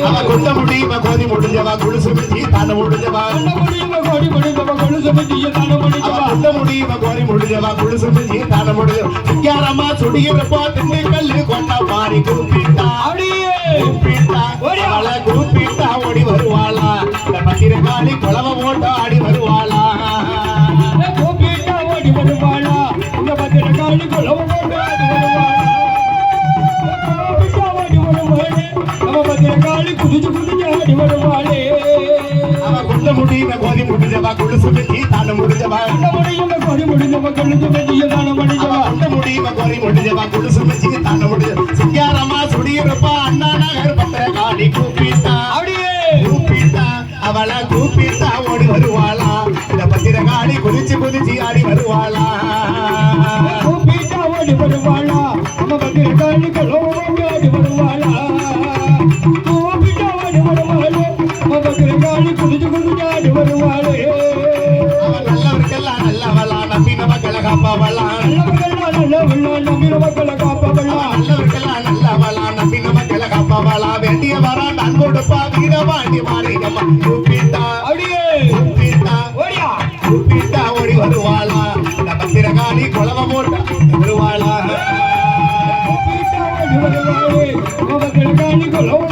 அவ கொண்ட முடியுமா கோதி முடிஞ்சவா குளிசு மிச்சி தான முடிஞ்சவா கண்ண முடியுமா கோடி முடிந்தவ கொலுசு பற்றிய தான அவ முடிந்தவா கொண்ட முடியுமா கோதி முடிஞ்சவா குளிசு மிச்சி தான முடிஞ்சவா சிங்காரம்மா திண்டுக்கல்லு கொண்ட மாறி கூப்பிட்டா அப்படியே கூப்பிட்டா அவளை கூப்பிட்டா ஓடி வருவாளா இந்த பத்திரக்காளி குளவ போட்டு ஆடி வருவாளா கூப்பிட்டா ஓடி வருவாளா இந்த குதிச்சு குதிச்சு ஆடி வருவாளே அவ கொண்ட முடியுமா கோதி முடிஞ்சவா குளிசு சுமதி தான முடிஞ்சவா கண்ண முடியுமா கோதி முடிந்தவ கொலுசு சுமதி தான முடிஞ்சவா முடிந்தவா கொண்ட முடியுமா கோதி முடிஞ்சவா குளிசு சுமதி தான முடிஞ்சவா சிங்காரமா சுடியிருப்பா அண்ணா நகர் பத்திர பத்திரகாளி கூப்பிட்டா அப்படியே கூப்பிட்டா அவளை கூப்பிட்டா ஓடி வருவாளா? இந்த பத்திர பத்திரகாளி குதிச்சு குதிச்சு ஆடி வருவாளா கூப்பிட்டா ஓடி வருவாளா நம்ம பத்திர காளி குளவ போட்டு வருவாளா? பத்திரக்காளி குடிச்சு குடிச்சாடி வருவாளே. அவள் நல்லவர்கள்லாம் நல்லவளா நம்பி நமக்களை காப்பாவளா நல்லவர்கள்லாம் நல்லவளா நம்பி நமக்களை காப்பாவளா நல்லவர்கள்லாம் நல்லவளா நம்பி நமக்களை காப்பாவளா. வேண்டிய வரா நான் கொடுப்பா. வீரவாண்டி மாரியம்மா கூப்பிட்டா. அப்படியே. கூப்பிட்டா. ஓடியா. கூப்பிட்டா ஓடி வருவாளா. நம்ம பத்திரகாளி குழவ போட்டா வருவாளா. கூப்பிட்டா ஓடி வருவாளே. நம்ம பத்திரகாளி குழவ